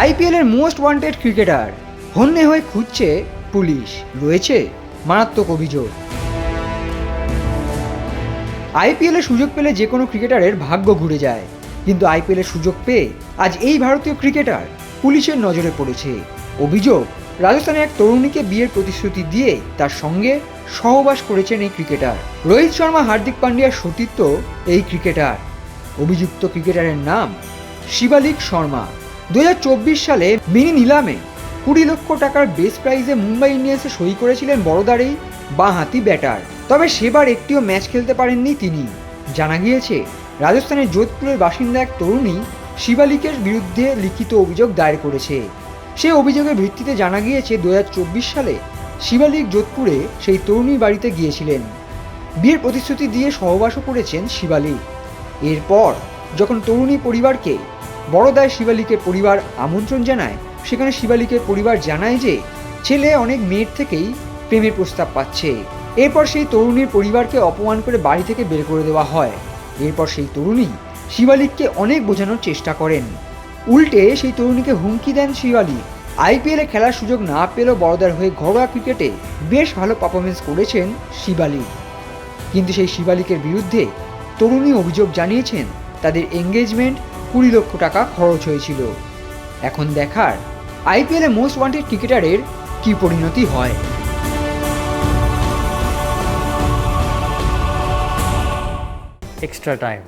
আইপিএলের most wanted cricketer. হন্যে হয়ে খুঁজছে পুলিশ। রয়েছে মারাত্মক অভিযোগ। আইপিএলে সুযোগ পেলে যে কোনো ক্রিকেটারের ভাগ্য ঘুরে যায়। কিন্তু আইপিএলের সুযোগ পেয়ে আজ এই ভারতীয় ক্রিকেটার পুলিশের নজরে পড়েছে। অভিযোগ, রাজস্থানে এক তরুণীকে বিয়ের প্রতিশ্রুতি দিয়ে তার সঙ্গে সহবাস করেছেন এই ক্রিকেটার। রোহিত শর্মা, হার্দিক পান্ডিয়ার সতীর্থ এই ক্রিকেটার। অভিযুক্ত ক্রিকেটারের নাম শিবালিক শর্মা। দু হাজার চব্বিশ সালে মিনি নিলামে কুড়ি লক্ষ টাকার বেস প্রাইজে মুম্বাই ইন্ডিয়ান্সে সই করেছিলেন বড়দার বাঁহাতি ব্যাটার। তবে সেবার একটিও ম্যাচ খেলতে পারেননি তিনি। জানা গিয়েছে, রাজস্থানের যোধপুরের বাসিন্দা এক তরুণী শিবালিকের বিরুদ্ধে লিখিত অভিযোগ দায়ের করেছে। সে অভিযোগের ভিত্তিতে জানা গিয়েছে দু হাজার চব্বিশ সালে শিবালিক যোধপুরে সেই তরুণীর বাড়িতে গিয়েছিলেন। বিয়ের প্রতিশ্রুতি দিয়ে সহবাসও করেছেন শিবালিক। এরপর যখন তরুণী পরিবারকে বড়দায় শিবালিকের পরিবার আমন্ত্রণ জানায়। সেখানে শিবালিকের পরিবার জানায় যে, ছেলে অনেক মেয়ের থেকেই প্রেমের প্রস্তাব পাচ্ছে। এরপর সেই তরুণীর পরিবারকে অপমান করে বাড়ি থেকে বের করে দেওয়া হয়। এরপর সেই তরুণী শিবালিককে অনেক বোঝানোর চেষ্টা করেন। উল্টে সেই তরুণীকে হুমকি দেন শিবালিক। আইপিএলে খেলার সুযোগ না পেলেও বড়দার হয়ে ঘরোয়া ক্রিকেটে বেশ ভালো পারফরমেন্স করেছেন শিবালিক। কিন্তু সেই শিবালিকের বিরুদ্ধে তরুণী অভিযোগ জানিয়েছেন, তাদের এঙ্গেজমেন্ট কুড়ি লক্ষ টাকা খরচ হয়েছিল। এখন দেখার আইপিএলে মোস্ট ওয়ান্টেড ক্রিকেটারের কী পরিণতি হয়? Extra time.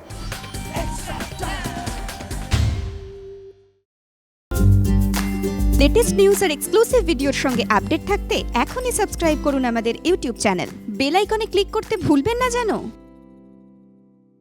লেটেস্ট নিউজ আর এক্সক্লুসিভ ভিডিওর সঙ্গে আপডেট থাকতে এখনই সাবস্ক্রাইব করুন আমাদের ইউটিউব চ্যানেল বেল আইকনে ক্লিক করতে ভুলবেন না জানো